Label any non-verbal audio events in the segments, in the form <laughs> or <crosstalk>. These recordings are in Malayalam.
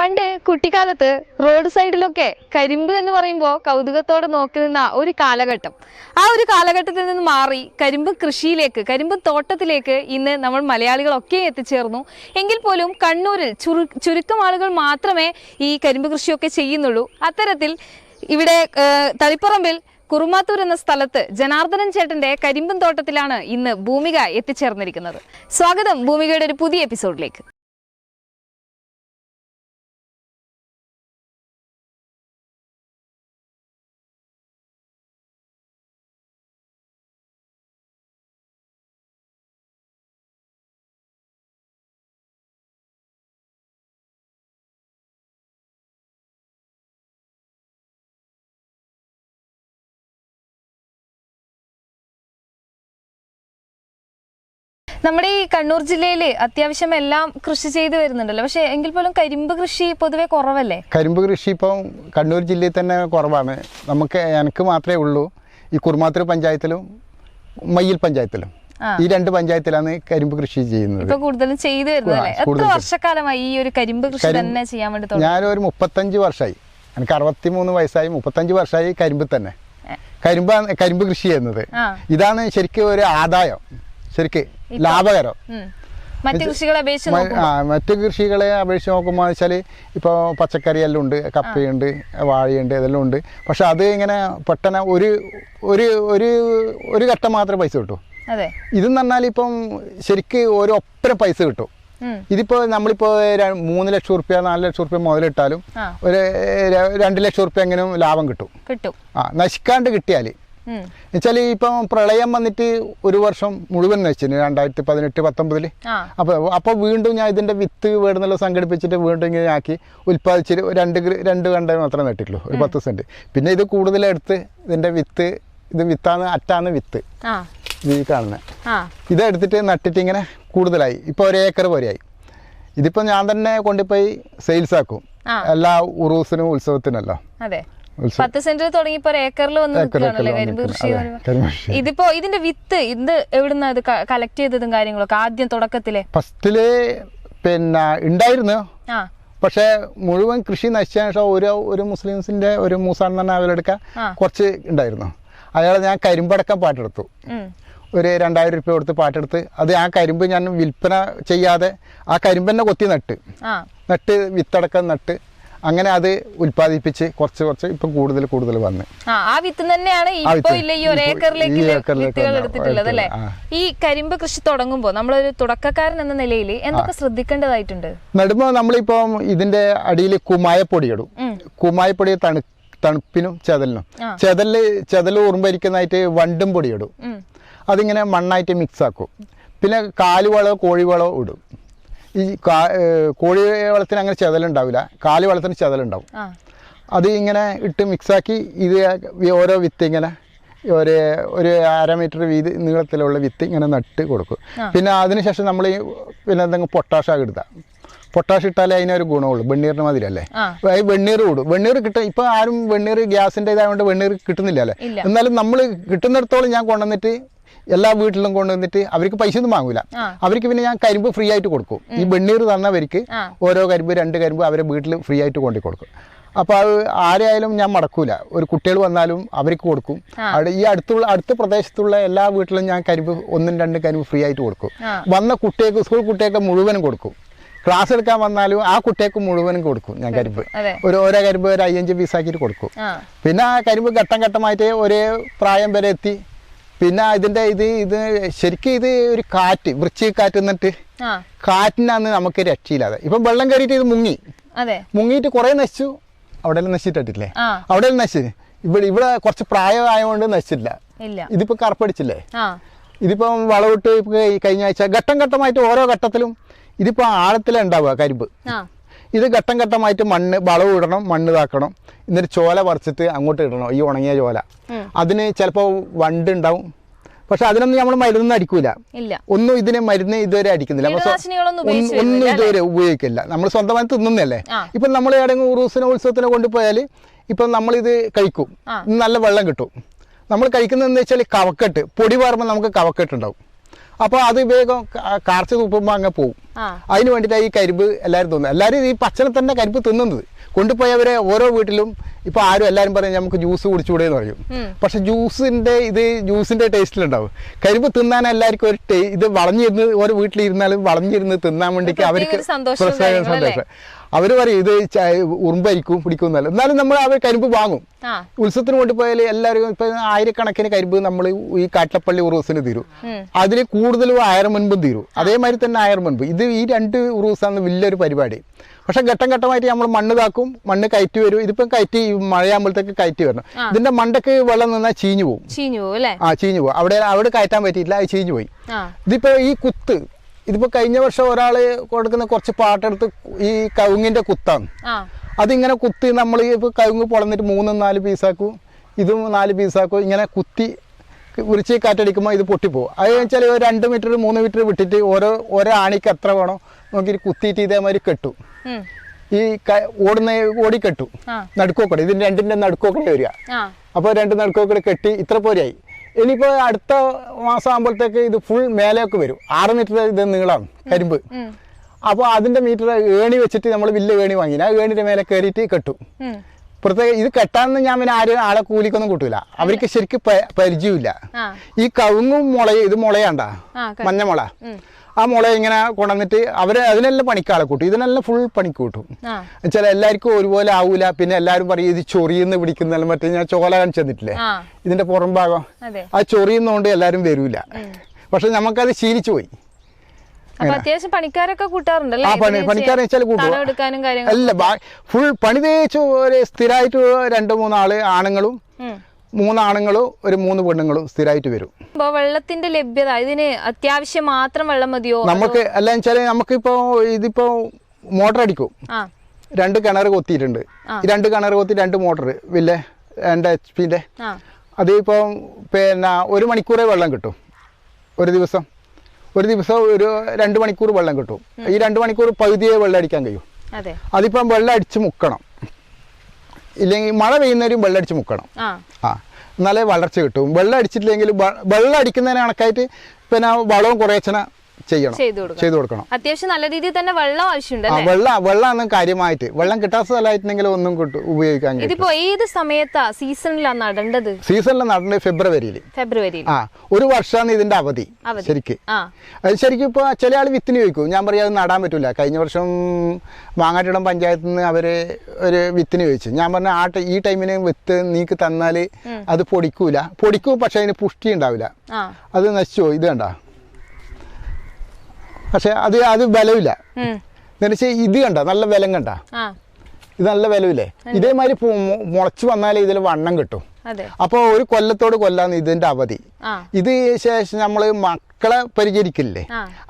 പണ്ട് കുട്ടിക്കാലത്ത് റോഡ് സൈഡിലൊക്കെ കരിമ്പ് എന്ന് പറയുമ്പോൾ കൗതുകത്തോടെ നോക്കി നിന്ന ഒരു കാലഘട്ടം. ആ ഒരു കാലഘട്ടത്തിൽ നിന്ന് മാറി കരിമ്പ് കൃഷിയിലേക്ക് കരിമ്പ് തോട്ടത്തിലേക്ക് ഇന്ന് നമ്മൾ മലയാളികളൊക്കെ എത്തിച്ചേർന്നു. എങ്കിൽ പോലും കണ്ണൂരിൽ ചുരു ചുരുക്കം ആളുകൾ മാത്രമേ ഈ കരിമ്പ് കൃഷിയൊക്കെ ചെയ്യുന്നുള്ളൂ. അത്തരത്തിൽ ഇവിടെ തളിപ്പറമ്പിൽ കുറുമാത്തൂർ എന്ന സ്ഥലത്ത് ജനാർദ്ദനൻ ചേട്ടന്റെ കരിമ്പൻ തോട്ടത്തിലാണ് ഇന്ന് ഭൂമിക എത്തിച്ചേർന്നിരിക്കുന്നത്. സ്വാഗതം ഭൂമികയുടെ ഒരു പുതിയ എപ്പിസോഡിലേക്ക്. നമ്മുടെ ഈ കണ്ണൂർ ജില്ലയിൽ അത്യാവശ്യം എല്ലാം കൃഷി ചെയ്തു വരുന്നുണ്ടല്ലോ. പക്ഷെ എങ്കിൽ പോലും കരിമ്പ് കൃഷി പൊതുവെ കുറവല്ലേ? കരിമ്പ് കൃഷി ഇപ്പം കണ്ണൂർ ജില്ലയിൽ തന്നെ കുറവാണ്. നമുക്ക് എനിക്ക് മാത്രമേ ഉള്ളൂ. ഈ കുറുമാത്തൂർ പഞ്ചായത്തിലും മയ്യിൽ പഞ്ചായത്തിലും. ഈ രണ്ട് പഞ്ചായത്തിലാണ് കരിമ്പ് കൃഷി ചെയ്യുന്നത്. കൂടുതലും ചെയ്തു എത്ര വർഷക്കാലമായി ഈ ഒരു കരിമ്പ് കൃഷി തന്നെ ചെയ്യാൻ വേണ്ടി ഞാനൊരു മുപ്പത്തഞ്ച് വർഷമായി എനിക്ക് അറുപത്തിമൂന്ന് വയസ്സായി മുപ്പത്തഞ്ച് വർഷമായി കരിമ്പ് തന്നെ. കരിമ്പ് കരിമ്പ് കൃഷി ചെയ്യുന്നത്. ഇതാണ് ശരിക്കും ഒരു ആദായം. ശരിക്ക് ലാഭകരം. മറ്റു കൃഷികളെ അപേക്ഷിച്ച് മറ്റ് കൃഷികളെ അപേക്ഷിച്ച് നോക്കുമ്പോൾ വെച്ചാൽ ഇപ്പോൾ പച്ചക്കറി എല്ലാം ഉണ്ട് കപ്പയുണ്ട് വാഴയുണ്ട് ഇതെല്ലാം ഉണ്ട്. പക്ഷെ അത് ഇങ്ങനെ പെട്ടെന്ന് ഒരു ഒരു ഒരു ഒരു ഘട്ടം മാത്രമേ പൈസ കിട്ടൂ. ഇതെന്ന് പറഞ്ഞാൽ ഇപ്പം ശരിക്ക് ഒരു ഒപ്പര പൈസ കിട്ടും. ഇതിപ്പോ നമ്മളിപ്പോ മൂന്ന് ലക്ഷം റുപ്യ നാല് ലക്ഷം റുപ്യ മുതലിട്ടാലും ഒരു രണ്ട് ലക്ഷം റുപ്യ എങ്ങനെയും ലാഭം കിട്ടും. കിട്ടും. ആ നശിക്കാണ്ട് കിട്ടിയാൽ ഉം. എന്നുവെച്ചാൽ ഇപ്പം പ്രളയം വന്നിട്ട് ഒരു വർഷം മുഴുവൻ നശിച്ചിന് രണ്ടായിരത്തി പതിനെട്ട് പത്തൊമ്പതിൽ അപ്പൊ അപ്പോൾ അപ്പോൾ വീണ്ടും ഞാൻ ഇതിന്റെ വിത്ത് വേടുന്നുള്ള സംഘടിപ്പിച്ചിട്ട് വീണ്ടും ഇങ്ങനെ ആക്കി ഉൽപ്പാദിച്ചിട്ട് രണ്ട് രണ്ട് കണ്ട മാത്രമേ നട്ടിട്ടുള്ളൂ ഒരു പത്ത് സെന്റ് പിന്നെ ഇത് കൂടുതലെടുത്ത് ഇതിന്റെ വിത്ത് ഇത് വിത്താണ് അറ്റാന്ന് വിത്ത്. ഈ കാണുന്നത് ആ. ഇതെടുത്തിട്ട് നട്ടിട്ട് ഇങ്ങനെ കൂടുതലായി. ഇപ്പോൾ ഒരു ഏക്കർ പോലെയായി. ഇതിപ്പോൾ ഞാൻ തന്നെ കൊണ്ടുപോയി സെയിൽസ് ആക്കും. എല്ലാ ഉറൂസിനും ഉത്സവത്തിനല്ലോ പത്ത് സെന്റിൽ തുടങ്ങി ഇപ്പൊ ഒരു ഏക്കറിൽ വന്ന്. ഇതിപ്പോ ഇതിന്റെ വിത്ത് ഇത് എവിടുന്ന ഇത് കളക്ട് ചെയ്തതും കാര്യങ്ങളൊക്കെ ആദ്യം തുടക്കത്തിലെ? ഫസ്റ്റിൽ പിന്നെ ഉണ്ടായിരുന്നു. പക്ഷെ മുഴുവൻ കൃഷി നശിച്ച ശേഷം ഒരു ഒരു മുസ്ലിംസിന്റെ ഒരു മൂസാൻ തന്നെ അവരെടുക്ക. കുറച്ച് ഉണ്ടായിരുന്നു. അയാൾ ഞാൻ കരിമ്പടക്കം പാട്ടെടുത്തു. ഒരു രണ്ടായിരം രൂപ കൊടുത്ത് പാട്ടെടുത്ത് അത് ആ കരിമ്പ് ഞാൻ വിൽപ്പന ചെയ്യാതെ ആ കരിമ്പന്നെ കൊത്തി നട്ട്. നട്ട് വിത്തടക്കം നട്ട്. അങ്ങനെ അത് ഉൽപ്പാദിപ്പിച്ച് കുറച്ച് കുറച്ച് ഇപ്പൊ കൂടുതൽ കൂടുതൽ വന്ന്. ആ വിത്ത് തന്നെയാണ് എടുത്തിട്ടുള്ളത് ഈ കരിമ്പ് കൃഷി തുടങ്ങുമ്പോ നമ്മളൊരു തുടക്കക്കാരൻ എന്ന നിലയിൽ എന്തൊക്കെ ശ്രദ്ധിക്കേണ്ടതായിട്ടുണ്ട്? നടുമ്പോ നമ്മളിപ്പം ഇതിന്റെ അടിയിൽ കുമായപ്പൊടി ഇടും. കുമായപ്പൊടി തണു തണുപ്പിനും ചെതലിനും. ചെതൽ ചെതൽ ചെതൽ ഉറുമ്പരിക്കുന്നതായിട്ട് വണ്ടും പൊടി ഇടും. അതിങ്ങനെ മണ്ണായിട്ട് മിക്സ് ആക്കും. പിന്നെ കാലുവളോ കോഴിവളോ ഇടും. ഈ കോഴി വളത്തിന് അങ്ങനെ ചെതലുണ്ടാവില്ല കാലി വളത്തിന് ചെതലുണ്ടാവും അത് ഇങ്ങനെ ഇട്ട് മിക്സാക്കി ഇത് ഓരോ വിത്ത് ഇങ്ങനെ ഒരു ഒരു അര മീറ്റർ വീതി നീളത്തിലുള്ള വിത്ത് ഇങ്ങനെ നട്ട് കൊടുക്കും. പിന്നെ അതിനുശേഷം നമ്മൾ ഈ പിന്നെ എന്തെങ്കിലും പൊട്ടാഷാക്കി ഇടുക. പൊട്ടാഷ് ഇട്ടാലേ അതിനൊരു ഗുണമുള്ളൂ. വെണ്ണീറിന് മതി ആ. ഈ വെണ്ണീർ കൂടും. വെണ്ണീർ കിട്ടും. ഇപ്പം ആരും വെണ്ണീർ ഗ്യാസിന്റെ ഇതായതുകൊണ്ട് വെണ്ണീർ കിട്ടുന്നില്ല അല്ലേ. എന്നാലും നമ്മൾ കിട്ടുന്നിടത്തോളം ഞാൻ കൊണ്ടുവന്നിട്ട് എല്ലാ വീട്ടിലും കൊണ്ടുവന്നിട്ട് അവർക്ക് പൈസ ഒന്നും വാങ്ങൂല. അവർക്ക് പിന്നെ ഞാൻ കരിമ്പ് ഫ്രീ ആയിട്ട് കൊടുക്കും. ഈ വെണ്ണീർ തന്നവർക്ക്. ഓരോ കരിമ്പ് രണ്ട് കരിമ്പ് അവരെ വീട്ടിൽ ഫ്രീ ആയിട്ട് കൊണ്ടു കൊടുക്കും. അപ്പോൾ അത് ആരെയായാലും ഞാൻ മടക്കൂല. ഒരു കുട്ടികൾ വന്നാലും അവർക്ക് കൊടുക്കും. അവിടെ ഈ അടുത്തുള്ള അടുത്ത പ്രദേശത്തുള്ള എല്ലാ വീട്ടിലും ഞാൻ കരിമ്പ് ഒന്നും രണ്ടും കരിമ്പ് ഫ്രീ ആയിട്ട് കൊടുക്കും. വന്ന കുട്ടികൾക്ക് സ്കൂൾ കുട്ടികൾക്ക് മുഴുവനും കൊടുക്കും. ക്ലാസ് എടുക്കാൻ വന്നാലും ആ കുട്ടികൾക്ക് മുഴുവനും കൊടുക്കും ഞാൻ കരിമ്പ്. ഒരു ഓരോ കരിമ്പ് ഒരു അയ്യഞ്ച് പീസാക്കിയിട്ട് കൊടുക്കും. പിന്നെ ആ കരിമ്പ് ഘട്ടം ഘട്ടമായിട്ട് ഒരേ പ്രായം വരെ എത്തി. പിന്നെ ഇതിന്റെ ഇത് ഇത് ശരിക്കും ഇത് ഒരു കാറ്റ് വൃശ്ചികാറ്റ് എന്നിട്ട് കാറ്റിനാന്ന് നമുക്ക് രക്ഷയില്ലാതെ ഇപ്പൊ വെള്ളം കയറിയിട്ട് ഇത് മുങ്ങി. മുങ്ങിയിട്ട് കുറേ നശിച്ചു. അവിടെ നശിച്ചിട്ടില്ലേ അവിടെ നശിച്ചു. ഇവിടെ ഇവിടെ കുറച്ച് പ്രായമായതുകൊണ്ട് നശിച്ചില്ല ഇതിപ്പോ കറുപ്പടിച്ചില്ലേ? ഇതിപ്പം വളവിട്ട് കഴിഞ്ഞ ആഴ്ച ഘട്ടം ഘട്ടമായിട്ട് ഓരോ ഘട്ടത്തിലും ഇതിപ്പോ ആഴത്തിലുണ്ടാവുക കരിമ്പ്. ഇത് ഘട്ടം ഘട്ടമായിട്ട് മണ്ണ് വളവ് ഇടണം മണ്ണ് ഇതാക്കണം. എന്നിട്ട് ചോല പറിച്ചിട്ട് അങ്ങോട്ട് ഇടണം. ഈ ഉണങ്ങിയ ചോല. അതിന് ചിലപ്പോൾ വണ്ട് ഉണ്ടാവും. പക്ഷെ അതിനൊന്നും നമ്മൾ മരുന്നൊന്നും അടിക്കൂല. ഒന്നും ഇതിന് മരുന്ന് ഇതുവരെ അടിക്കുന്നില്ല. ഒന്നും- ഇതുവരെ ഉപയോഗിക്കില്ല. നമ്മൾ സ്വന്തമായി തിന്നുന്നല്ലേ ഇപ്പൊ ഇപ്പം നമ്മൾ ഏതെങ്കിലും ഉറൂസിനോ ഉത്സവത്തിനോ കൊണ്ടുപോയാൽ നമ്മൾ നമ്മളിത് കഴിക്കും. നല്ല വെള്ളം കിട്ടും. നമ്മൾ കഴിക്കുന്നതെന്ന് വെച്ചാൽ കവക്കെട്ട് പൊടി പാറുമ്പോൾ നമുക്ക് കവക്കെട്ട് ഉണ്ടാവും. അപ്പോൾ അത് വേഗം കാർച്ച തുപ്പുമ്പോൾ അങ്ങ് പോകും അതിന് വേണ്ടിയിട്ടാണ് ഈ കരിമ്പ് എല്ലാരും തിന്നുന്നത് എല്ലാരും ഈ പച്ചനെ തന്നെ കരിമ്പ് തിന്നുന്നത്. കൊണ്ടുപോയവരെ ഓരോ വീട്ടിലും ഇപ്പൊ ആരും എല്ലാരും പറയും നമുക്ക് ജ്യൂസ് കുടിച്ചുകൂടെ എന്ന് പറയും പക്ഷെ ജ്യൂസിന്റെ ഇത് ജ്യൂസിന്റെ ടേസ്റ്റിലുണ്ടാവും കരിമ്പ് തിന്നാൻ എല്ലാവർക്കും ഒരു ടേ ഇത് വളഞ്ഞിരുന്ന് ഓരോ വീട്ടിലിരുന്നാലും വളഞ്ഞിരുന്ന് തിന്നാൻ വേണ്ടിക്ക് അവർക്ക് പ്രത്യേക സന്തോഷം. അവർ പറയും ഇത് ഉറുമ്പായിരിക്കും പിടിക്കും എന്നല്ല എന്നാലും നമ്മൾ അവർ കരിമ്പ് വാങ്ങും. ഉത്സവത്തിന് കൊണ്ടുപോയാൽ എല്ലാവരും ഇപ്പൊ ആയിരക്കണക്കിന് കരിമ്പ് നമ്മൾ ഈ കാട്ടപ്പള്ളി ഉറൂസിന് തീരും. അതിൽ കൂടുതലും ആയിരം മുൻപും തീരും. അതേമാതിരി തന്നെ ആയിരം മുൻപ് ഇത് ഈ രണ്ട് ഉറൂസാണ് വലിയൊരു പരിപാടി. പക്ഷെ ഘട്ടം ഘട്ടമായിട്ട് നമ്മൾ മണ്ണ് താക്കും മണ്ണ് കയറ്റി വരും. ഇതിപ്പം കയറ്റി ഈ മഴയാകുമ്പോഴത്തേക്ക് കയറ്റി വരണം. ഇതിന്റെ മണ്ടക്ക് വെള്ളം നിന്നാൽ ചീഞ്ഞു പോകും. ചീഞ്ഞു പോകും അല്ലേ? ആ ചീഞ്ഞു പോകും. അവിടെ അവിടെ കയറ്റാൻ പറ്റിയില്ല അത് ചീഞ്ഞു പോയി. ഇതിപ്പോ ഈ കുത്ത് ഇതിപ്പോ കഴിഞ്ഞ വർഷം ഒരാൾ കൊടുക്കുന്ന കുറച്ച് പാട്ടെടുത്ത് ഈ കവുങ്ങിന്റെ കുത്താണ്. അതിങ്ങനെ കുത്തി നമ്മൾ ഇപ്പോൾ കവുങ്ങ് പൊളന്നിട്ട് മൂന്നും നാല് പീസാക്കും ഇതും നാല് പീസാക്കും ഇങ്ങനെ കുത്തി ഉരിച്ച് കാറ്റടിക്കുമ്പോൾ ഇത് പൊട്ടിപ്പോകും. അത് വെച്ചാൽ രണ്ട് മീറ്റർ മൂന്ന് മീറ്റർ വിട്ടിട്ട് ഓരോ ഓരോ ആണിക്ക് എത്ര വേണോ നോക്കിയിട്ട് കുത്തിയിട്ട് ഇതേമാതിരി കെട്ടു. ഈ ഓടുന്ന ഓടി കെട്ടു. നടുക്കോക്കടെ. ഇതിന്റെ രണ്ടിന്റെ നടുക്കോക്കടെ വരിക. അപ്പൊ അപ്പോൾ രണ്ട് നടുക്കോക്കടെ കെട്ടി ഇത്ര പോരായി. ഇനിയിപ്പോൾ അടുത്ത മാസം ആകുമ്പോഴത്തേക്ക് ഇത് ഫുൾ മേലേക്ക് വരും. ആറ് മീറ്റർ ഇത് നീളാണ് കരിമ്പ്. അപ്പൊ അപ്പോൾ അതിന്റെ മീറ്റർ ഏണി വെച്ചിട്ട് നമ്മൾ വലിയ ഏണി വാങ്ങി ആ ഏണിന്റെ മേലെ കയറിയിട്ട് കെട്ടും. പ്രത്യേക ഇത് കെട്ടാന്ന് ഞാൻ പിന്നെ ആരും ആളെ കൂലിക്കൊന്നും കൂട്ടൂല. അവർക്ക് ശരിക്കും പരിചയമില്ല. ഈ കവുങ്ങും മുളയും ഇത് മുളയാണ്ട? മഞ്ഞ മുള. ആ മുള ഇങ്ങനെ കൊണ്ടുവന്നിട്ട് അവർ അതിനെല്ലാം പണിക്കാളെ കൂട്ടും. ഇതിനെല്ലാം ഫുൾ പണിക്ക് കൂട്ടും. വെച്ചാൽ എല്ലാവർക്കും ഒരുപോലെ ആവൂല. പിന്നെ എല്ലാരും പറയും ഇത് ചൊറിയെന്ന് പിടിക്കുന്ന മറ്റേ ഞാൻ ചോല കാണിച്ചിട്ടില്ലേ ഇതിന്റെ പുറംഭാഗം ആ ചൊറിയുന്നതുകൊണ്ട് എല്ലാരും വരൂല. പക്ഷെ നമുക്കത് ശീലിച്ചു പോയി. അത്യാവശ്യം പണിക്കാരൊക്കെ കൂട്ടാറുണ്ടല്ലേ? ആ പണി വെച്ചാൽ കൂട്ടും അല്ല ഫുൾ പണി തേച്ച് ഒരു സ്ഥിരമായിട്ട് രണ്ട് മൂന്നാൾ ആണുങ്ങളും. മൂന്നാണുങ്ങളും ഒരു മൂന്ന് പെണ്ണുങ്ങളും സ്ഥിരമായിട്ട് വരും. വെള്ളത്തിന്റെ ലഭ്യത ഇതിന് അത്യാവശ്യം മാത്രം വെള്ളം മതിയോ? നമുക്ക് അല്ല വെച്ചാൽ നമുക്കിപ്പോ ഇതിപ്പോ മോട്ടർ അടിക്കും. രണ്ട് കിണർ കൊത്തിയിട്ടുണ്ട്. രണ്ട് കിണർ കൊത്തി രണ്ട് മോട്ടർ വില്ല രണ്ട് എച്ച് പിന്റെ അതിപ്പോ പിന്നെ ഒരു മണിക്കൂറേ വെള്ളം കിട്ടും. ഒരു ദിവസം. ഒരു ദിവസം ഒരു രണ്ട് മണിക്കൂർ വെള്ളം കിട്ടും. ഈ രണ്ട് മണിക്കൂർ പകുതിയെ വെള്ളം അടിക്കാൻ കഴിയും. അതെ. അതിപ്പം വെള്ളം അടിച്ച് മുക്കണം. ഇല്ലെങ്കിൽ മഴ പെയ്യുന്നവരും വെള്ളം അടിച്ച് മുക്കണം. ആ. എന്നാലേ വളർച്ച കിട്ടും. വെള്ളം അടിച്ചിട്ടില്ലെങ്കിൽ വെള്ളം അടിക്കുന്നതിന് കണക്കായിട്ട് പിന്നെ വളവും കുറേച്ചന ചെയ്യണം. ചെയ്തു കൊടുക്കണം. അത്യാവശ്യം നല്ല രീതിയിൽ തന്നെ വെള്ളം ആവശ്യമുണ്ട് വെള്ളം വെള്ളമാണ് കാര്യമായിട്ട്. വെള്ളം കിട്ടാത്ത സ്ഥലമായിട്ടുണ്ടെങ്കിൽ ഒന്നും കിട്ടും ഉപയോഗിക്കാൻ ഇതിപ്പോ ഏത് സമയത്താ സീസണിലാണ് നടേണ്ടത്? സീസണിൽ നടേണ്ടത് ഫെബ്രുവരിയിൽ ഫെബ്രുവരിയിൽ ആ ഒരു വർഷമാണ് ഇതിന്റെ അവധി. ശരിക്ക്. അത് ശരിക്കും ഇപ്പൊ ചില ആൾ വിത്തിന് ചോദിക്കും. ഞാൻ പറയാം അത് നടാൻ പറ്റൂല. കഴിഞ്ഞ വർഷം മാങ്ങാട്ടിടം പഞ്ചായത്തിൽ നിന്ന് അവർ ഒരു വിത്തിന് ചോദിച്ചു. ഞാൻ പറഞ്ഞ ആ ഈ ടൈമിന് വിത്ത് നീക്ക് തന്നാൽ അത് പൊടിക്കൂല. പൊടിക്കും പക്ഷെ അതിന് പുഷ്ടി ഉണ്ടാവില്ല. അത് നശിച്ചു ഇത് കണ്ട? പക്ഷെ അത് അത് ബലമില്ല. എന്നുവെച്ചാൽ ഇത് കണ്ട നല്ല ബലം കണ്ട. ഇത് നല്ല ബലമില്ലേ ഇതേമാതിരി മുളച്ചു വന്നാലേ ഇതിൽ വണ്ണം കിട്ടും. അപ്പൊ അപ്പോൾ ഒരു കൊല്ലത്തോട് കൊല്ലാന്ന് ഇതിന്റെ അവധി. ഇത് ശേഷം നമ്മൾ മക്കളെ പരിചരിക്കില്ലേ?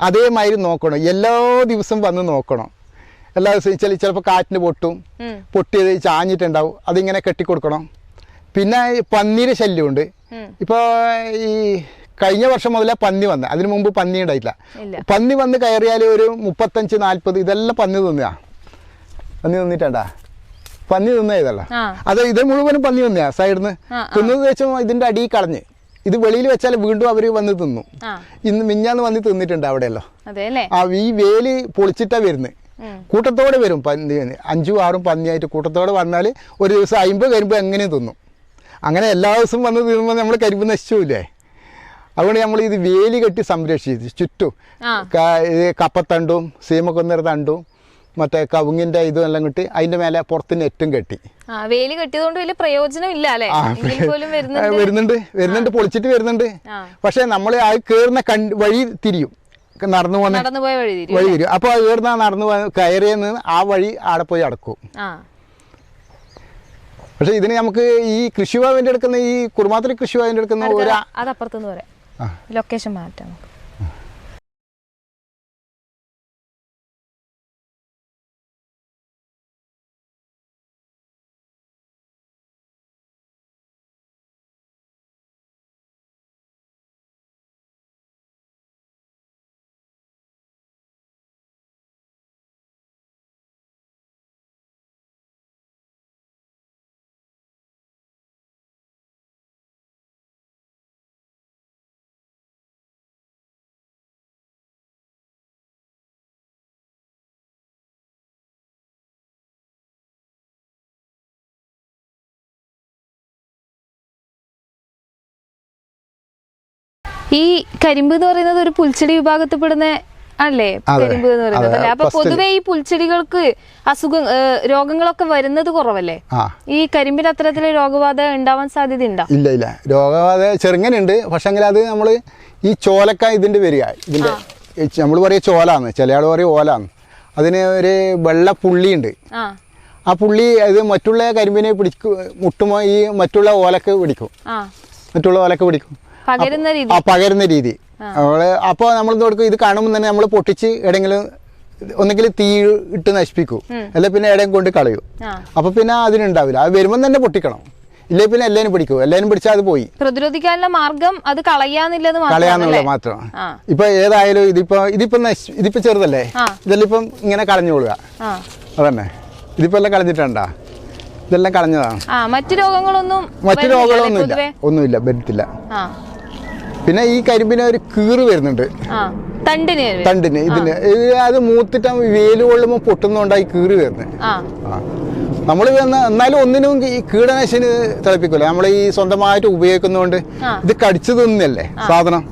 അതേമാതിരി നോക്കണം. എല്ലാ ദിവസവും വന്ന് നോക്കണം. എല്ലാ ദിവസവും ചില ചിലപ്പോൾ കാറ്റിന് പൊട്ടും. പൊട്ടിയത് ചാഞ്ഞിട്ടുണ്ടാവും. അതിങ്ങനെ കെട്ടിക്കൊടുക്കണം. പിന്നെ പന്നീര് ശല്യമുണ്ട്. ഇപ്പോൾ ഈ കഴിഞ്ഞ വർഷം മുതലേ പന്നി വന്ന്. അതിനു മുമ്പ് പന്നി ഉണ്ടായിട്ടില്ല. പന്നി വന്ന് കയറിയാൽ ഒരു മുപ്പത്തഞ്ച് നാൽപ്പത് ഇതെല്ലാം പന്നി തിന്നാ പന്നി തിന്നിട്ടാ പന്നി തിന്ന ഇതല്ല. അത് ഇത് മുഴുവനും പന്നി തിന്നാ സൈഡിൽ നിന്ന് തിന്നത് വെച്ചാൽ ഇതിന്റെ അടിയിൽ കളഞ്ഞ്. ഇത് വെളിയിൽ വെച്ചാൽ വീണ്ടും അവർ വന്ന് തിന്നു. ഇന്ന് മിഞ്ഞാന്ന് വന്ന് തിന്നിട്ടുണ്ട് അവിടെയല്ലോ. ആ ഈ വേലി പൊളിച്ചിട്ടാ വരുന്നത്. കൂട്ടത്തോടെ വരും പന്നി. അഞ്ചും ആറും പന്നിയായിട്ട് കൂട്ടത്തോടെ വന്നാൽ ഒരു ദിവസം അയിമ്പ് കരിമ്പ് എങ്ങനെയും തിന്നും. അങ്ങനെ എല്ലാ ദിവസവും വന്ന് തിന്നുമ്പോൾ നമ്മൾ കരിമ്പ് നശിച്ചില്ലേ? അതുകൊണ്ട് നമ്മൾ ഇത് വേലി കെട്ടി സംരക്ഷിച്ചു ചുറ്റും. കപ്പത്തണ്ടും സീമക്കൊന്നര തണ്ടും മറ്റേ കവുങ്ങിന്റെ ഇതും എല്ലാം കിട്ടി അതിന്റെ മേലെ പുറത്ത് നെറ്റും കെട്ടി. വേലി കെട്ടിയതുകൊണ്ട് വലിയ പ്രയോജനം ഇല്ല അല്ലേ? <laughs> വരുന്നുണ്ട്. വരുന്നുണ്ട്. പൊളിച്ചിട്ട് വരുന്നുണ്ട്. പക്ഷെ നമ്മൾ ആ കയറുന്ന കണ്ട് വഴി തിരിയും. നടന്നു പോകുന്ന വഴി തിരിയും അപ്പൊ കേറുന്ന നടന്നു കയറിയെന്ന് ആ വഴി ആടെ പോയി അടക്കും. പക്ഷെ ഇതിന് നമുക്ക് ഈ കൃഷിഭവന്റെ എടുക്കുന്ന ഈ കുറുമാത്തിരി കൃഷിഭവന്റെ എടുക്കുന്ന ഒരു അത് അപ്പുറത്തുനിന്ന് പറയാം. ലൊക്കേഷൻ മാറ്റാം ഈ കരിമ്പ് എന്ന് പറയുന്നത് ഒരു പുൽച്ചെടി വിഭാഗത്തിൽപ്പെടുന്ന അല്ലേ. കരിമ്പ് എന്ന് പറയുന്നത് അപ്പൊ പൊതുവെ ഈ പുൽച്ചെടികൾക്ക് അസുഖം രോഗങ്ങളൊക്കെ വരുന്നത് കുറവല്ലേ? ഈ കരിമ്പിന് അത്തരത്തിൽ രോഗബാധ ഉണ്ടാവാൻ സാധ്യത ഉണ്ടോ ഇല്ല ഇല്ല. രോഗബാധ ചെറുങ്ങനുണ്ട്. പക്ഷെങ്കിൽ അത് നമ്മൾ ഈ ചോലക്ക ഇതിന്റെ വരിക. ഇതിന്റെ നമ്മൾ പറയും ചോലാന്ന്. ചില ആൾ പറയും ഓലാന്ന്. അതിന് ഒരു വെള്ള പുള്ളിയുണ്ട്. ആ. ആ പുള്ളി അത് മറ്റുള്ള കരിമ്പിനെ പിടിക്കും മുട്ടുമോ ഈ മറ്റുള്ള ഓലക്ക് പിടിക്കും. മറ്റുള്ള ഓലക്ക് പിടിക്കും. പകരുന്ന രീതി. പകരുന്ന രീതി. അപ്പോൾ നമ്മൾ കൊടുക്കും? ഇത് കാണുമ്പോൾ തന്നെ നമ്മൾ പൊട്ടിച്ച് എവിടെയെങ്കിലും ഒന്നെങ്കിൽ തീ ഇട്ട് നശിപ്പിക്കും. അല്ലെ പിന്നെ എവിടെയും കൊണ്ട് കളയൂ. അപ്പൊ പിന്നെ അതിനുണ്ടാവില്ല. അത് വരുമ്പോൾ തന്നെ പൊട്ടിക്കണം. ഇല്ലേ പിന്നെ എല്ലാവരും പിടിക്കൂ. എല്ലാവരും പിടിച്ചാൽ അത് പോയി. പ്രതിരോധിക്കാനുള്ള മാർഗം അത് കളയാന്നില്ലത് കളയാന്നുള്ള മാത്രം. ഇപ്പൊ ഏതായാലും ഇതിപ്പോ ഇതിപ്പോ ഇതിപ്പോ ചെറുതല്ലേ. ഇതെല്ലാം ഇപ്പം ഇങ്ങനെ കളഞ്ഞു ആ. അതന്നെ. ഇതിപ്പോ എല്ലാം കളഞ്ഞിട്ടുണ്ടാ? ഇതെല്ലാം കളഞ്ഞതാണ് മറ്റു രോഗങ്ങളൊന്നും മറ്റു രോഗങ്ങളൊന്നും ഇല്ല ഒന്നുമില്ല. വരത്തില്ല. പിന്നെ ഈ കരിമ്പിന് ഒരു കീറ് വരുന്നുണ്ട്. തണ്ടിന്. തണ്ടിന് ഇതിന്. അത് മൂത്തിട്ട് വേൽ കൊള്ളുമ്പോൾ പൊട്ടുന്നോണ്ടായി കീറി വരുന്നത് നമ്മൾ എന്നാലും ഒന്നിനും ഈ കീടനാശിനി തിളപ്പിക്കൂല. നമ്മൾ ഈ സ്വന്തമായിട്ട് ഉപയോഗിക്കുന്നതുകൊണ്ട് ഇത് കടിച്ചു തിന്നല്ലേ സാധനം?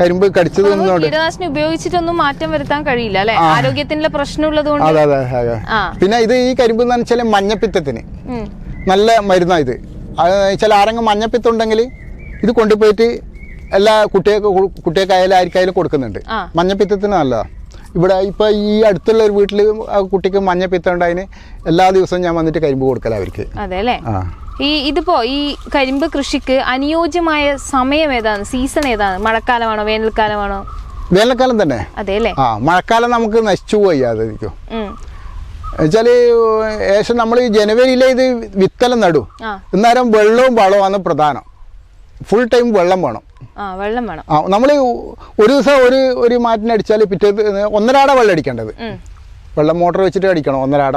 കരിമ്പ് കടിച്ചു തിന്നോണ്ട്. കീടനാശിനി ഉപയോഗിച്ചിട്ടൊന്നും മാറ്റം വരുത്താൻ കഴിയില്ല അല്ലെ? ആരോഗ്യത്തിന്റെ പ്രശ്നമുള്ളത് കൊണ്ട് അതെ അതെ അതെ. പിന്നെ ഇത് ഈ കരിമ്പ് എന്ന് വെച്ചാൽ മഞ്ഞപ്പിത്തത്തിന്. നല്ല മരുന്നാ ഇത്. ചില ആരെങ്കിലും മഞ്ഞപ്പിത്തം ഉണ്ടെങ്കിൽ ഇത് കൊണ്ടുപോയിട്ട് എല്ലാ കുട്ടികൾക്ക് കുട്ടികൾക്ക് കുട്ടികൾക്കായാലും ആർക്കായാലും കൊടുക്കുന്നുണ്ട്. മഞ്ഞപ്പിത്തത്തിന് നല്ലതാണ് ഇവിടെ ഇപ്പോൾ ഈ അടുത്തുള്ള ഒരു വീട്ടിൽ കുട്ടിക്ക് മഞ്ഞപ്പിത്തം ഉണ്ടായതിന് എല്ലാ ദിവസവും ഞാൻ വന്നിട്ട് കരിമ്പ് കൊടുക്കല അവർക്ക്. ആ. ഈ ഇതിപ്പോ ഈ കരിമ്പ് കൃഷിക്ക് അനുയോജ്യമായ സമയം ഏതാണ്? സീസൺ ഏതാണ്? മഴക്കാലമാണോ വേനൽക്കാലമാണോ? വേനൽക്കാലം തന്നെ. അതെ അല്ലേ ആ മഴക്കാലം നമുക്ക് നശിച്ചു പോയി അതായിരിക്കും എന്നുവെച്ചാൽ ഏകദേശം നമ്മൾ ഈ ജനുവരിയിലെ ഇത് വിത്തലം നടും. ആ. വെള്ളവും വളവും ആണ് പ്രധാനം. ഫുൾ ടൈം വെള്ളം വേണം. വെള്ളം വേണം. ആ നമ്മൾ ഒരു ദിവസം ഒരു ഒരു മാറ്റിന് അടിച്ചാൽ പിറ്റേ ദിവ- ഒന്നരാട വെള്ളം അടിക്കേണ്ടത്. വെള്ളം മോട്ടർ വെച്ചിട്ട് അടിക്കണം ഒന്നരാട?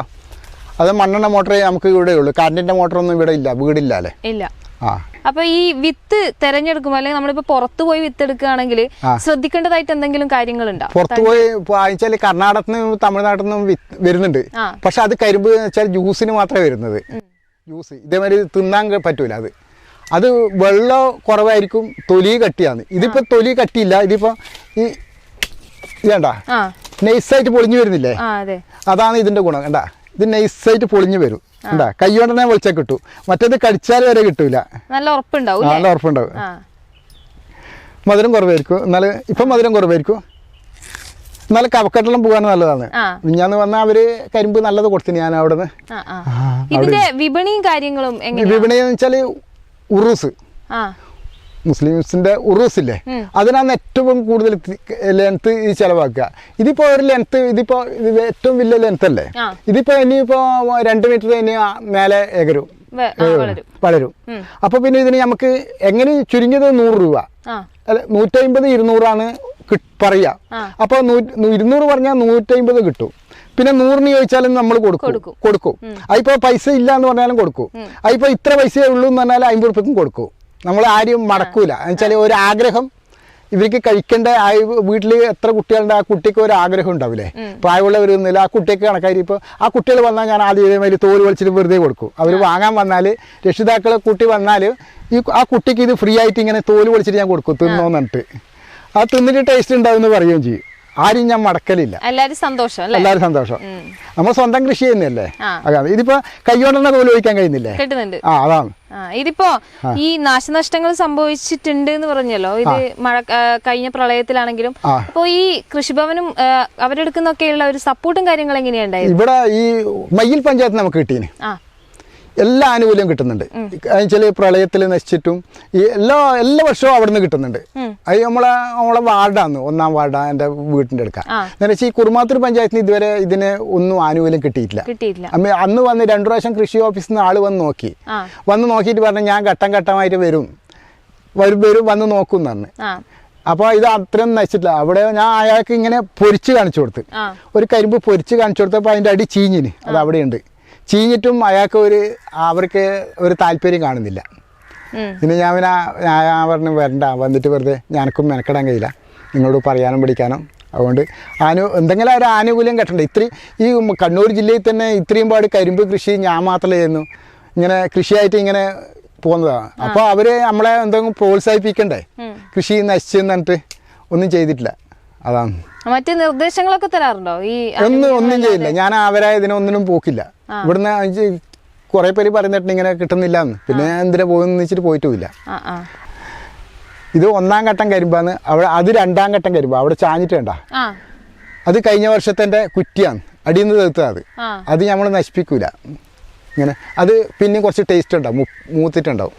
അത് മണ്ണെണ്ണ മോട്ടറേ നമുക്ക് ഇവിടെ ഉള്ളൂ. മോട്ടർ ഒന്നും ഇവിടെ ഇല്ല വീടില്ല അല്ലേ? ഇല്ല. ആ. അപ്പൊ ഈ വിത്ത് തെരഞ്ഞെടുക്കുമ്പോൾ അല്ലെങ്കിൽ നമ്മളിപ്പോ പുറത്തു പോയി വിത്ത് എടുക്കുകയാണെങ്കിൽ ശ്രദ്ധിക്കേണ്ടതായിട്ട് എന്തെങ്കിലും കാര്യങ്ങളുണ്ടോ? പുറത്തു പോയി വായിച്ചാൽ കർണാടകത്തിൽ നിന്നും തമിഴ്നാട്ടിൽ നിന്നും വിത്ത് വരുന്നുണ്ട്. പക്ഷെ അത് കരിമ്പ് വെച്ചാൽ ജ്യൂസിന് മാത്രമേ വരുന്നത്. ജ്യൂസ്. ഇതേമാതിരി തിന്നാൻ പറ്റൂല അത്. അത് വെള്ളം കുറവായിരിക്കും തൊലി കട്ടിയാണ്. ഇതിപ്പോ തൊലി കട്ടിയില്ല ഇതിപ്പോ ഈ ഇതേണ്ട ആ. നൈസായിട്ട് പൊളിഞ്ഞു വരുന്നില്ലേ? അതാണ് ഇതിന്റെ ഗുണം. കണ്ട? ഇത് നൈസായിട്ട് പൊളിഞ്ഞു വരും. കണ്ടാ? കൈകൊണ്ട് തന്നെ പൊളിച്ചാൽ കിട്ടും. മറ്റേത് കടിച്ചാൽ വരെ കിട്ടൂല. നല്ല ഉറപ്പുണ്ടാവും നല്ല? ഉറപ്പുണ്ടാവും. മധുരം കുറവായിരിക്കും. എന്നാൽ ഇപ്പം മധുരം കുറവായിരിക്കും. നല്ല കവക്കെട്ടെല്ലാം പോകാൻ നല്ലതാണ്. ഞാൻ വന്ന വന്നാൽ അവർ കരിമ്പ് നല്ലത് കൊടുത്തിന് ഞാൻ അവിടെ നിന്ന് വിപണിയും കാര്യങ്ങളും വിപണി എന്ന് വെച്ചാൽ ഉറൂസ്. മുസ്ലിംസിന്റെ ഉറൂസ് ഇല്ലേ. അതിനാണ് ഏറ്റവും കൂടുതൽ ലെങ്ത് ഈ ചെലവാക്കുക. ഇതിപ്പോ ഒരു ലെങ്ത് ഇതിപ്പോ ഇത് ഏറ്റവും വലിയ ലെങ്ത് അല്ലേ. ഇതിപ്പോ ഇനിയിപ്പോ രണ്ട് മീറ്റർ ഇനി മേലെ ഏകരും. വളരും. അപ്പൊ പിന്നെ ഇതിന് നമുക്ക് എങ്ങനെ ചുരുങ്ങിയത് നൂറ് രൂപ? അല്ല നൂറ്റമ്പത് ഇരുന്നൂറാണ് പറയാ. പറയുക അപ്പൊ ഇരുന്നൂറ് പറഞ്ഞാൽ നൂറ്റമ്പത് കിട്ടും. പിന്നെ നൂറിന് ചോദിച്ചാലും നമ്മൾ കൊടുക്കും. കൊടുക്കും. അതിപ്പോ പൈസ ഇല്ല എന്ന് പറഞ്ഞാലും കൊടുക്കും. അതിപ്പോ ഇത്ര പൈസയേ ഉള്ളൂ എന്ന് പറഞ്ഞാൽ അമ്പത് റുപ്യക്കും കൊടുക്കും. നമ്മൾ ആരും മടക്കൂല. എന്നുവെച്ചാൽ ഒരു ആഗ്രഹം ഇവർക്ക് കഴിക്കേണ്ട വീട്ടിൽ എത്ര കുട്ടികളുണ്ട് ആ കുട്ടിക്ക് ഒരു ആഗ്രഹം ഉണ്ടാവില്ലേ? പ്രായമുള്ളവരൊന്നുമില്ല ആ കുട്ടിക്ക് കണക്കായി. ഇപ്പോൾ ആ കുട്ടികൾ വന്നാൽ ഞാൻ ആദ്യം ഇതേമാതിരി തോൽ വലിച്ചിട്ട് വെറുതെ കൊടുക്കും. അവർ വാങ്ങാൻ വന്നാൽ രക്ഷിതാക്കളെ കുട്ടി വന്നാൽ ഈ ആ കുട്ടിക്ക് ഇത് ഫ്രീ ആയിട്ട് ഇങ്ങനെ തോൽ വലിച്ചിട്ട് ഞാൻ കൊടുക്കും. തിന്നോന്നിട്ട് ആ തിന്നിട്ട് ടേസ്റ്റ് ഉണ്ടാവുമെന്ന് പറയുകയും ചെയ്യും. ആരും ഞാൻ മടക്കലില്ല. എല്ലാരും സന്തോഷം എല്ലാവരും സന്തോഷം. നമ്മൾ സ്വന്തം കൃഷി തന്നെയല്ലേ? അതാണ്. ഇതിപ്പോ കൈകൊണ്ടെണ്ണ പോലും ഒഴിക്കാൻ കഴിയുന്നില്ലേ? ആ അതാണ്. ഇതിപ്പോ ഈ നാശനഷ്ടങ്ങൾ സംഭവിച്ചിട്ടുണ്ട് എന്ന് പറഞ്ഞല്ലോ. ഇത് മഴ കഴിഞ്ഞ പ്രളയത്തിലാണെങ്കിലും അപ്പൊ ഈ കൃഷിഭവനും അവരെടുക്കുന്നൊക്കെയുള്ള ഒരു സപ്പോർട്ടും കാര്യങ്ങളും എങ്ങനെയാ ഇവിടെ ഈ മയ്യിൽ പഞ്ചായത്ത് നമുക്ക് കിട്ടീന്. എല്ലാ ആനുകൂല്യം കിട്ടുന്നുണ്ട്. ചില പ്രളയത്തിൽ നശിച്ചിട്ടും ഈ എല്ലാ എല്ലാ വർഷവും അവിടെ നിന്ന് കിട്ടുന്നുണ്ട്. അത് നമ്മളെ നമ്മളെ വാർഡാന്ന് ഒന്നാം വാർഡാ എന്റെ വീട്ടിന്റെ അടുക്ക. എന്ന് വെച്ചാൽ ഈ കുറുമാത്തൂർ പഞ്ചായത്തിന് ഇതുവരെ ഇതിന് ഒന്നും ആനുകൂല്യം കിട്ടിയിട്ടില്ല. കിട്ടിയിട്ടില്ല. അന്ന് വന്ന് രണ്ടു പ്രാവശ്യം കൃഷി ഓഫീസിൽ നിന്ന് ആൾ വന്ന് നോക്കി. വന്ന് നോക്കിയിട്ട് പറഞ്ഞു ഞാൻ ഘട്ടം ഘട്ടമായിട്ട് വരും. വരും വരും വന്ന് നോക്കും എന്ന് അപ്പോൾ ഇത് അത്രയും നശിച്ചിട്ടില്ല. അവിടെ ഞാൻ അയാൾക്ക് ഇങ്ങനെ പൊരിച്ച് കാണിച്ചു കൊടുത്ത്. ഒരു കരിമ്പ് പൊരിച്ച് കാണിച്ചു കൊടുത്തപ്പോൾ അതിന്റെ അടി ചീഞ്ഞിന്. അത് അവിടെയുണ്ട്. ചീഞ്ഞിട്ടും അയാൾക്ക് ഒരു അവർക്ക് ഒരു താല്പര്യം കാണുന്നില്ല. പിന്നെ ഞാൻ പിന്നെ ഞാൻ പറഞ്ഞു വരണ്ട വന്നിട്ട് വെറുതെ ഞാനക്കും മെനക്കെടാൻ കഴിയില്ല. നിങ്ങളോട് പറയാനും പിടിക്കാനും അതുകൊണ്ട് ആനു എന്തെങ്കിലും ഒരു ആനുകൂല്യം കിട്ടണ്ടേ ഇത്രയും ഈ കണ്ണൂർ ജില്ലയിൽ തന്നെ ഇത്രയും പാട് കരിമ്പ് കൃഷി ഞാൻ മാത്രമേ ചെയ്യുന്നു. ഇങ്ങനെ കൃഷിയായിട്ട് ഇങ്ങനെ പോകുന്നതാണ് അപ്പോൾ അവർ നമ്മളെ എന്തെങ്കിലും പ്രോത്സാഹിപ്പിക്കണ്ടേ. കൃഷി നശിച്ചെന്നിട്ട് ഒന്നും ചെയ്തിട്ടില്ല. അതാണ്. മറ്റ് നിർദ്ദേശങ്ങളൊക്കെ തരാറുണ്ടോ? ഈ ഒന്നും ഒന്നും ചെയ്യില്ല. ഞാൻ അവരെ ഇതിനൊന്നിനും പോക്കില്ല. ഇവിടുന്ന് കുറെ പേര് പറയുന്നിട്ട് ഇങ്ങനെ കിട്ടുന്നില്ല എന്ന് പിന്നെ എന്തിനാ പോകുന്ന വെച്ചിട്ട് പോയിട്ടുമില്ല. ഇത് ഒന്നാം ഘട്ടം കരിമ്പാന്ന് അവിടെ അത് രണ്ടാം ഘട്ടം കരിമ്പ. അവിടെ ചാഞ്ഞിട്ട് വേണ്ട ആ. അത് കഴിഞ്ഞ വർഷത്തെ കുറ്റിയാണ്. അടിയിൽ നിന്ന് അത്. അത് നമ്മൾ നശിപ്പിക്കൂല. ഇങ്ങനെ. അത് പിന്നെ കുറച്ച് ടേസ്റ്റ് ഉണ്ടാവും. മൂത്തിട്ടുണ്ടാവും.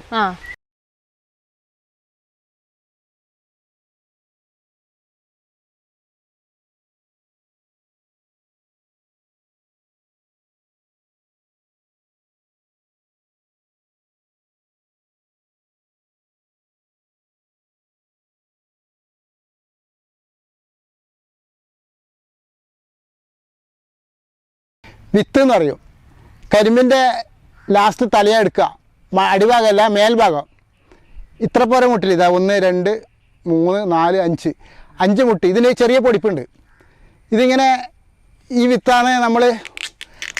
വിത്ത് എന്ന് പറയും കരിമ്പിന്റെ ലാസ്റ്റ് തലയ എടുക്കുക. അടിഭാഗമല്ല മേൽഭാഗം. ഇത്ര പോരെ മുട്ടില്ല ഇതാ ഒന്ന് രണ്ട് മൂന്ന് നാല് അഞ്ച്. അഞ്ച് മുട്ടി. ഇതിന് ചെറിയ പൊടിപ്പുണ്ട്. ഇതിങ്ങനെ ഈ വിത്താണ് നമ്മൾ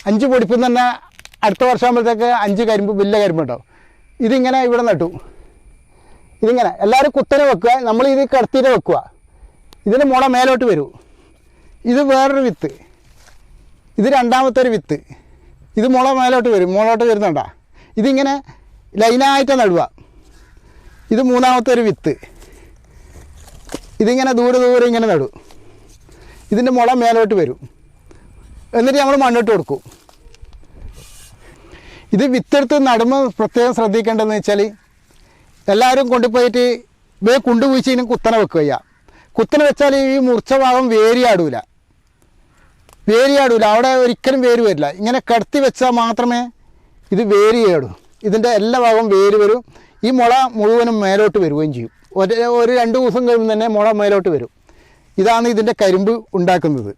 അഞ്ച് പൊടിപ്പ് തന്നെ അടുത്ത വർഷമാകുമ്പോഴത്തേക്ക് അഞ്ച് കരിമ്പ് വലിയ കരിമ്പുണ്ടാവും. ഇതിങ്ങനെ ഇവിടെ നട്ടു. ഇതിങ്ങനെ. എല്ലാവരും കുത്തനെ വെക്കുക. നമ്മൾ ഇത് കിടത്തിയിട്ട് വെക്കുക. ഇതിന്റെ മുള മേലോട്ട് വരൂ. ഇത് വേറൊരു വിത്ത്. ഇത് രണ്ടാമത്തെ ഒരു വിത്ത്. ഇത് മുള മേലോട്ട് വരും. മുളോട്ട് വരുന്നുണ്ടാ. ഇതിങ്ങനെ ലൈനായിട്ട് നടുക. ഇത് മൂന്നാമത്തെ ഒരു വിത്ത്. ഇതിങ്ങനെ ദൂരെ ദൂരെ ഇങ്ങനെ നടും. ഇതിന്റെ മുള മേലോട്ട് വരും. എന്നിട്ട് നമ്മൾ മണ്ണിട്ട് കൊടുക്കും. ഇത് വിത്തെടുത്ത് നടുമ്പോൾ പ്രത്യേകം ശ്രദ്ധിക്കേണ്ടതെന്ന് വെച്ചാൽ എല്ലാവരും കൊണ്ടുപോയിട്ട് വേ കഴിഞ്ഞാൽ കുത്തനെ വെക്കുക കുത്തനെ വെച്ചാൽ ഈ മുറിച്ച ഭാഗം വേരിയാടൂല. വേരിയാടൂല അവിടെ ഒരിക്കലും വേര് വരില്ല. ഇങ്ങനെ കിടത്തി വെച്ചാൽ മാത്രമേ ഇത് വേര് ചാടൂ ഇതിന്റെ എല്ലാ ഭാഗവും വേര് വരും. ഈ മുള മുഴുവനും മേലോട്ട് വരികയും ചെയ്യും. ഒരു ഒരു രണ്ട് ദിവസം കഴിയുമ്പോൾ തന്നെ മുള മേലോട്ട് വരും. ഇതാണ് ഇതിന്റെ കരിമ്പ് ഉണ്ടാക്കുന്നത്.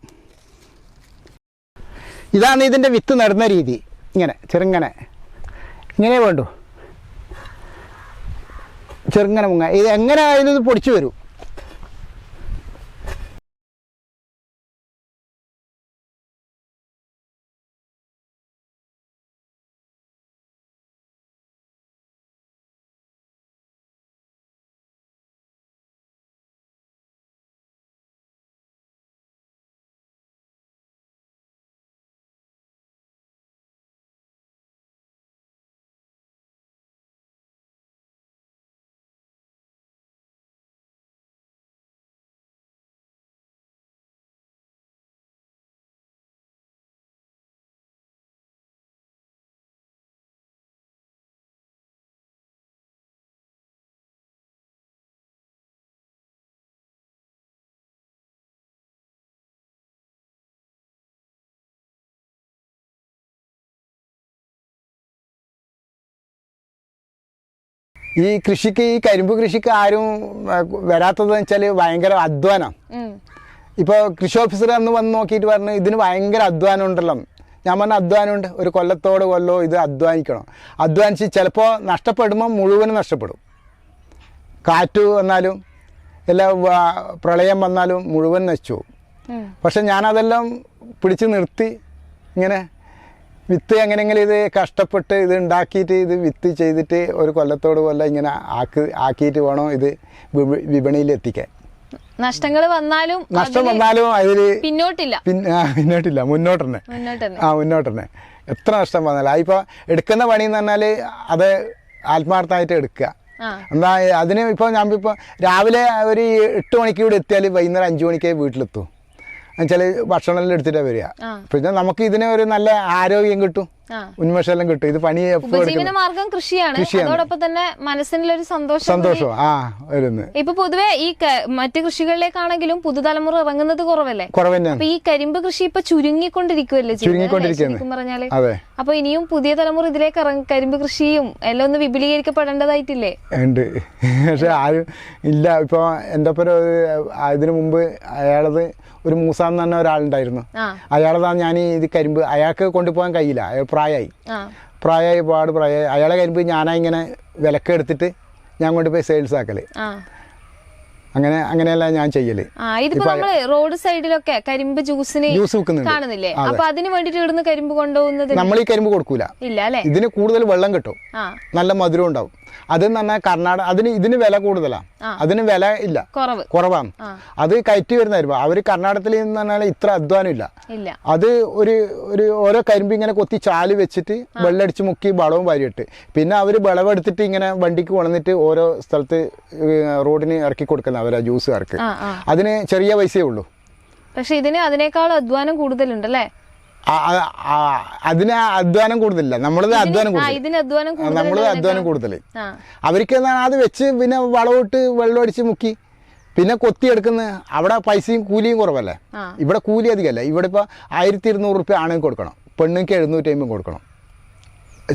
ഇതാണ് ഇതിന്റെ വിത്ത് നടുന്ന രീതി. ഇങ്ങനെ ചെറുങ്ങനെ. ഇങ്ങനെ വേണ്ടു. ചെറുങ്ങനെ മുങ്ങ ഇത് എങ്ങനെ ആയാലും ഇത് പൊടിച്ചു വരും. ഈ കൃഷിക്ക് ഈ കരിമ്പ് കൃഷിക്ക് ആരും വരാത്തത് വരാത്തതെന്ന് വെച്ചാൽ ഭയങ്കര അധ്വാനം. ഇപ്പോൾ കൃഷി ഓഫീസർ അന്ന് വന്ന് നോക്കിയിട്ട് പറഞ്ഞു ഇതിന് ഭയങ്കര അധ്വാനം ഉണ്ടല്ലോ. ഞാൻ പറഞ്ഞ അധ്വാനമുണ്ട്. ഒരു കൊല്ലത്തോട് കൊല്ലോ ഇത് അധ്വാനിക്കണം. അധ്വാനിച്ച് ചിലപ്പോൾ നഷ്ടപ്പെടുമ്പോൾ മുഴുവനും നഷ്ടപ്പെടും. കാറ്റ് വന്നാലും എല്ലാ പ്രളയം വന്നാലും മുഴുവൻ നശിച്ചു പോകും. പക്ഷെ ഞാനതെല്ലാം പിടിച്ച് നിർത്തി ഇങ്ങനെ വിത്ത് എങ്ങനെയെങ്കിലും ഇത് കഷ്ടപ്പെട്ട് ഇത് ഉണ്ടാക്കിയിട്ട് ഇത് വിത്ത് ചെയ്തിട്ട് ഒരു കൊല്ലത്തോട് കൊല്ലം ഇങ്ങനെ ആക്കി ആക്കിയിട്ട് വേണം ഇത് വിപ- വിപണിയിൽ എത്തിക്കാൻ. നഷ്ടങ്ങൾ വന്നാലും നഷ്ടം വന്നാലും അതിൽ പിന്നോട്ടില്ല. പിന്നോട്ടില്ല. മുന്നോട്ട് തന്നെ ആ മുന്നോട്ട് തന്നെ എത്ര നഷ്ടം വന്നാലും. അതിപ്പോൾ എടുക്കുന്ന പണി എന്ന് പറഞ്ഞാൽ അത് ആത്മാർത്ഥമായിട്ട് എടുക്കുക. എന്താ അതിന് ഇപ്പോൾ ഞാൻ ഇപ്പോൾ രാവിലെ ഒരു എട്ട് മണിക്ക് ഇവിടെ എത്തിയാൽ വൈകുന്നേരം അഞ്ച് മണിക്കേ വീട്ടിലെത്തും. എന്നുവെച്ചാൽ ഭക്ഷണമെല്ലാം എടുത്തിട്ടാണ് വരിക. പിന്നെ നമുക്ക് ഇതിന് ഒരു നല്ല ആരോഗ്യം കിട്ടും ആ. ഉന്മേഷമെല്ലാം കിട്ടും. ഇത് പണി എപ്പോൾ ഉപജീവന മാർഗം കൃഷിയാണ്. അതോടൊപ്പം തന്നെ മനസ്സിനൊരു സന്തോഷം സന്തോഷം. ആ വരുന്നു. ഇപ്പൊ പൊതുവെ ഈ മറ്റു കൃഷികളിലേക്കാണെങ്കിലും പുതുതലമുറ ഇറങ്ങുന്നത് കുറവല്ലേ? അപ്പൊ ഈ കരിമ്പ് കൃഷി ഇപ്പൊ ചുരുങ്ങിക്കൊണ്ടിരിക്കുവല്ലേ ചുരുങ്ങിക്കൊണ്ടിരിക്കുന്നത് അതെ. അപ്പൊ ഇനിയും പുതിയ തലമുറ ഇതിലേക്ക് ഇറങ്ങി കരിമ്പ് കൃഷിയും എല്ലാം ഒന്ന് വിപുലീകരിക്കപ്പെടേണ്ടതായിട്ടില്ലേ? ഉണ്ട്. പക്ഷെ ആരും ഇല്ല. ഇപ്പൊ എന്റെ ഒപ്പം ഇതിനു മുമ്പ് അയാളത് ഒരു മൂസാന്ന് തന്നെ പറഞ്ഞ ഒരാളുണ്ടായിരുന്നു. അയാളതാ അയാളതാണ് ഞാൻ ഈ ഇത് കരിമ്പ് അയാൾക്ക് കൊണ്ടുപോകാൻ കഴിയില്ല. പ്രായമായി പ്രായമായി പാട് പ്രായമായി അയാളെ കരിമ്പ് ഞാനാ ഇങ്ങനെ വിലക്ക് എടുത്തിട്ട് ഞാൻ കൊണ്ടുപോയി സെയിൽസ് ആക്കൽ. അങ്ങനെ അങ്ങനെയല്ല ഞാൻ ചെയ്യൽ. ആ ഇതിപ്പോ നമ്മൾ റോഡ് സൈഡിലൊക്കെ കരിമ്പ് ജ്യൂസിന് ജ്യൂസ് കാണുന്നില്ലേ? അപ്പൊ അതിന് വേണ്ടിട്ട് ഇവിടുന്ന് കരിമ്പ് കൊണ്ടുപോകുന്നത് നമ്മൾ ഈ കരിമ്പ് കൊടുക്കൂല. ഇല്ല അല്ലെ? ഇതിന് കൂടുതൽ വെള്ളം കിട്ടും. നല്ല മധുരം ഉണ്ടാവും. അതെന്ന് പറഞ്ഞാൽ കർണാടക അതിന് ഇതിന് വില കൂടുതലാണ് അതിന് വില ഇല്ല. കുറവ്. കുറവാണ്. അത് കയറ്റി വരുന്നതായിരുന്നു അവർ കർണാടകത്തിൽ എന്ന് പറഞ്ഞാൽ ഇത്ര അധ്വാനം ഇല്ല. അത് ഒരു ഒരു ഓരോ കരിമ്പ് ഇങ്ങനെ കൊത്തി ചാൽ വെച്ചിട്ട് വെള്ളടിച്ച് മുക്കി വളവും വാരിയിട്ട്. പിന്നെ അവർ വിളവെടുത്തിട്ട് ഇങ്ങനെ വണ്ടിക്ക് വളർന്നിട്ട് ഓരോ സ്ഥലത്ത് റോഡിന് ഇറക്കി കൊടുക്കുന്ന അവരാ ജ്യൂസുകാർക്ക്. അതിന് ചെറിയ പൈസയേ ഉള്ളൂ. പക്ഷെ ഇതിന് അതിനേക്കാൾ അധ്വാനം കൂടുതലുണ്ട് അല്ലേ ആ- ആ- ആ- അതിന് അധ്വാനം കൂടുതലില്ല. നമ്മളത് അധ്വാനം കൂടുതൽ നമ്മളത് അധ്വാനം കൂടുതൽ അവർക്ക് എന്താണ് അത് വെച്ച് പിന്നെ വളവിട്ട് വെള്ളം അടിച്ച് മുക്കി പിന്നെ കൊത്തിയെടുക്കുന്ന അവിടെ പൈസയും കൂലിയും കുറവല്ലേ? ഇവിടെ കൂലി അധികമല്ല? ഇവിടെ ഇപ്പോൾ ആയിരത്തി ഇരുന്നൂറ് റുപ്യ ആണെങ്കിൽ കൊടുക്കണം. പെണ്ണുങ്ങൾക്ക് എഴുന്നൂറ്റി അമ്പത് കൊടുക്കണം.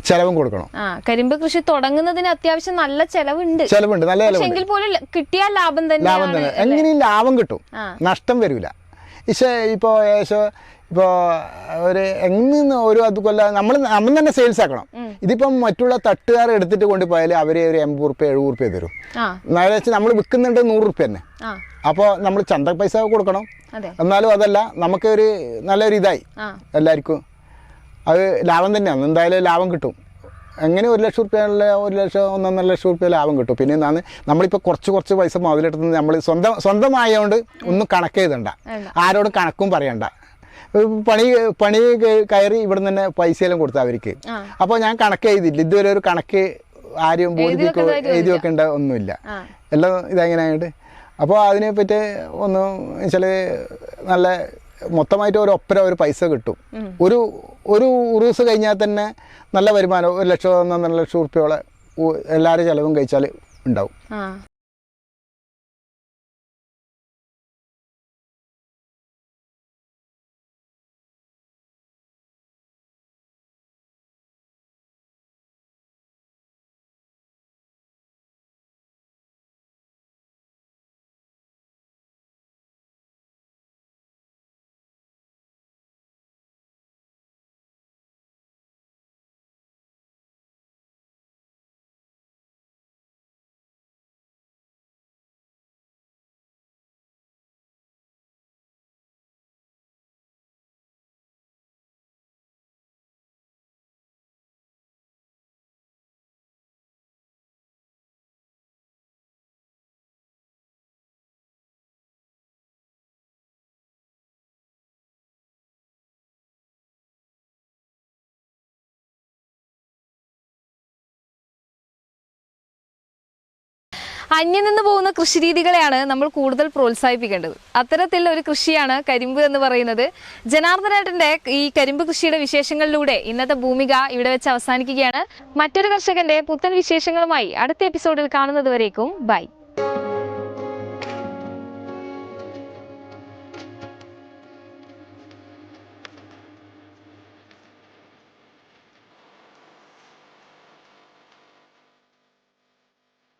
ചിലവും കൊടുക്കണം. കരിമ്പ് കൃഷി തുടങ്ങുന്നതിന് അത്യാവശ്യം നല്ല ചെലവുണ്ട്. ചെലവുണ്ട് നല്ല എങ്കിൽ പോലും കിട്ടിയാൽ ലാഭം ലാഭം തന്നെ. എങ്ങനെയും ലാഭം കിട്ടും. നഷ്ടം വരില്ല ഇപ്പോ ഇപ്പോൾ ഏകദേശം ഇപ്പോൾ ഒരു എങ്ങനെ ഒരു അത് കൊല്ല നമ്മൾ നമ്മൾ തന്നെ സെയിൽസ് ആക്കണം. ഇതിപ്പം മറ്റുള്ള തട്ടുകാർ എടുത്തിട്ട് കൊണ്ടുപോയാൽ അവർ ഒരു എൺപത് റുപ്യ എഴുപത് റുപ്യ തരും. ആ. വെച്ചാൽ വെച്ച് നമ്മൾ വിൽക്കുന്നുണ്ട് നൂറ് റുപ്യ തന്നെ. അപ്പോൾ നമ്മൾ ചന്ത പൈസ കൊടുക്കണം. എന്നാലും അതല്ല നമുക്ക് ഒരു നല്ലൊരു ഇതായി. എല്ലാവർക്കും അത് ലാഭം തന്നെയാണ്. എന്തായാലും ലാഭം കിട്ടും. എങ്ങനെ ഒരു ലക്ഷം റുപ്യ ഒരു ലക്ഷം ഒന്നൊന്നര ലക്ഷം റുപ്യ ലാഭം കിട്ടും. പിന്നെ എന്താണ് നമ്മളിപ്പോൾ കുറച്ച് കുറച്ച് പൈസ മുതലെടുത്ത് നമ്മൾ സ്വന്തം സ്വന്തമായതുകൊണ്ട് ഒന്നും കണക്ക് വേണ്ട. ആരോടും കണക്കും പറയണ്ട. പണി പണി കയറി ഇവിടെ തന്നെ പൈസയെല്ലാം കൊടുത്തു അവർക്ക്. അപ്പോൾ ഞാൻ കണക്ക് എഴുതിയില്ല. ഇതുവരെ ഒരു കണക്ക് ആരും ബോധിപ്പിക്കോ എഴുതി വെക്കേണ്ട ഒന്നുമില്ല. എല്ലാം ഇതെങ്ങനെയായിട്ട് അപ്പോൾ അതിനെപ്പറ്റി ഒന്ന് വെച്ചാൽ നല്ല മൊത്തമായിട്ട് ഒരു ഒപ്പര ഒരു പൈസ കിട്ടും. ഒരു ഒരു ഉറൂസ് കഴിഞ്ഞാൽ തന്നെ നല്ല വരുമാനം ഒരു ലക്ഷം ഒന്നൊന്നര ലക്ഷം ഉറുപ്പ്യോളം എല്ലാവരും ചിലവും കഴിച്ചാൽ ഉണ്ടാവും. അന്യം നിന്ന് പോകുന്ന കൃഷിരീതികളെയാണ് നമ്മൾ കൂടുതൽ പ്രോത്സാഹിപ്പിക്കേണ്ടത്. അത്തരത്തിൽ ഒരു കൃഷിയാണ് കരിമ്പ് എന്ന് പറയുന്നത്. ജനാർദ്ദനേട്ടന്റെ ഈ കരിമ്പ് കൃഷിയുടെ വിശേഷങ്ങളിലൂടെ ഇന്നത്തെ ഭൂമിക ഇവിടെ വെച്ച് അവസാനിക്കുകയാണ്. മറ്റൊരു കർഷകന്റെ പുത്തൻ വിശേഷങ്ങളുമായി അടുത്ത എപ്പിസോഡിൽ കാണുന്നത് വരേക്കും ബൈ.